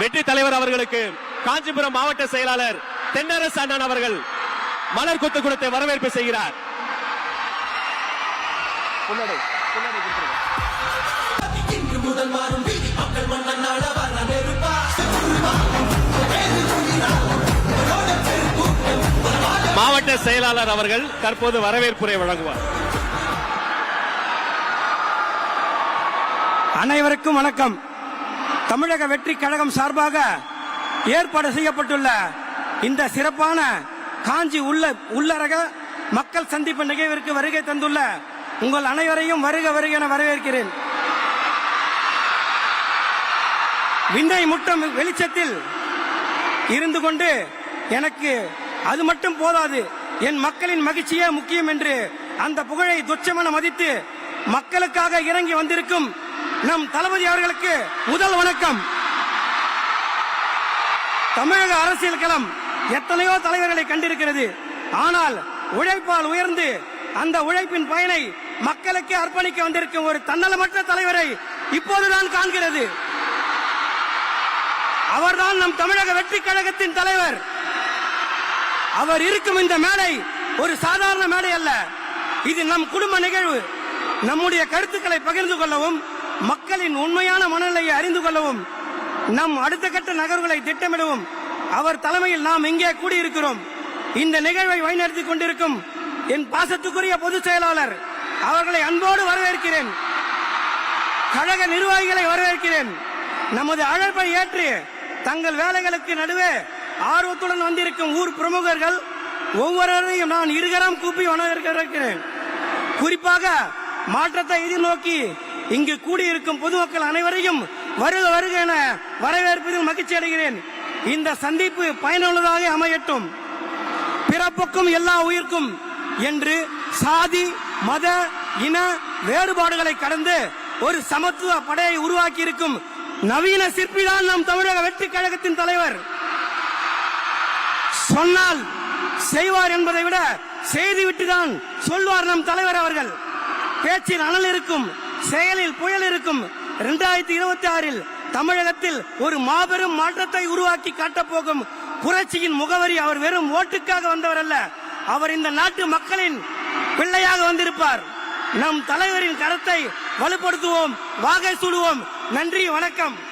வெற்றி தலைவர் அவர்களுக்கு காஞ்சிபுரம் மாவட்ட செயலாளர் தென்னரசு அண்ணன் அவர்கள் மலர் கொத்து கொடுத்து வரவேற்பு செய்கிறார். இன்று முதல் மாறும் வீதி மக்கள் மன்னன் நாட வரவேற்பா மாவட்ட செயலாளர் அவர்கள் தற்போது வரவேற்புரை வழங்குவார். அனைவருக்கும் வணக்கம். தமிழக வெற்றி கழகம் சார்பாக ஏற்பாடு செய்யப்பட்டுள்ள இந்த சிறப்பான காஞ்சி உள்ள உள்ளரக மக்கள் சந்திப்பு நிகழ்விற்கு வருகை தந்துள்ள உங்கள் அனைவரையும் வருக வருக என வரவேற்கிறேன். விண்ணை முட்டம் வெளிச்சத்தில் இருந்து கொண்டு எனக்கு அது மட்டும் போதாது என் மக்களின் மகிழ்ச்சியே முக்கியம் என்று அந்த புகழை துச்சமென மதித்து மக்களுக்காக இறங்கி வந்திருக்கும் நம் தளபதி அவர்களுக்கு முதல் வணக்கம். தமிழக அரசியல் களம் எத்தனையோ தலைவர்களை கண்டிருக்கிறது. ஆனால் உழைப்பால் உயர்ந்து அந்த உழைப்பின் பயனை மக்களுக்கு அர்ப்பணிக்க வந்திருக்கும் ஒரு தன்னலமற்ற தலைவரை இப்போதுதான் காண்கிறது. அவர்தான் நம் தமிழக வெற்றி கழகத்தின் தலைவர். அவர் இருக்கும் இந்த மேடை ஒரு சாதாரண மேடை அல்ல. இது நம் குடும்ப நிகழ்வு. நம்முடைய கருத்துக்களை பகிர்ந்து கொள்ளவும் மக்களின் உண்மையான மனநிலையை அறிந்து கொள்ளவும் நம் அடுத்த கட்ட நகர்வுகளை திட்டமிடவும் அவர் தலைமையில் நாம் இங்கே கூடியிருக்கிறோம். இந்த நிகழ்வை வழிநடத்திக் கொண்டிருக்கும் என் பாசத்துக்குரிய பொதுச் செயலாளர் அவர்களை அன்போடு வரவேற்கிறேன். கழக நிர்வாகிகளை வரவேற்கிறேன். நமது அழைப்பை ஏற்று தங்கள் வேலைகளுக்கு நடுவே ஆர்வத்துடன் வந்திருக்கும் ஊர் பிரமுகர்கள் ஒவ்வொருவரையும் நான் இருகரம் கூப்பி வரவேற்கிறேன். குறிப்பாக மாற்றத்தை எதிர்நோக்கி இங்கு கூடியிருக்கும் பொதுமக்கள் அனைவரையும் வருக வருக என வரவேற்பதில் மகிழ்ச்சி அடைகிறேன். இந்த சந்திப்பு பயனுள்ளதாக அமையட்டும். பிறப்புக்கும் எல்லா உயிர்க்கும் என்று சாதி மத இன வேறுபாடுகளை கடந்து ஒரு சமத்துவ படையை உருவாக்கி இருக்கும் நவீன சிற்பிதான் நம் தமிழக வெற்றி கழகத்தின் தலைவர். சொன்னால் செய்வார் என்பதை விட செய்துவிட்டுதான் சொல்வார் நம் தலைவர் அவர்கள். பேச்சில் அனல் இருக்கும். செயலில் புயல் இருக்கும். இரண்டாயிரத்தி இருபத்தி ஆறில் தமிழகத்தில் ஒரு மாபெரும் மாற்றத்தை உருவாக்கி காட்டப் போகும் புரட்சியின் முகவரி அவர் வெறும் ஓட்டுக்காக வந்தவர் அல்ல அவர் இந்த நாட்டு மக்களின் பிள்ளையாக வந்திருப்பார். நம் தலைவரின் கரத்தை வலுப்படுத்துவோம் வாகை சூடுவோம். நன்றி வணக்கம்.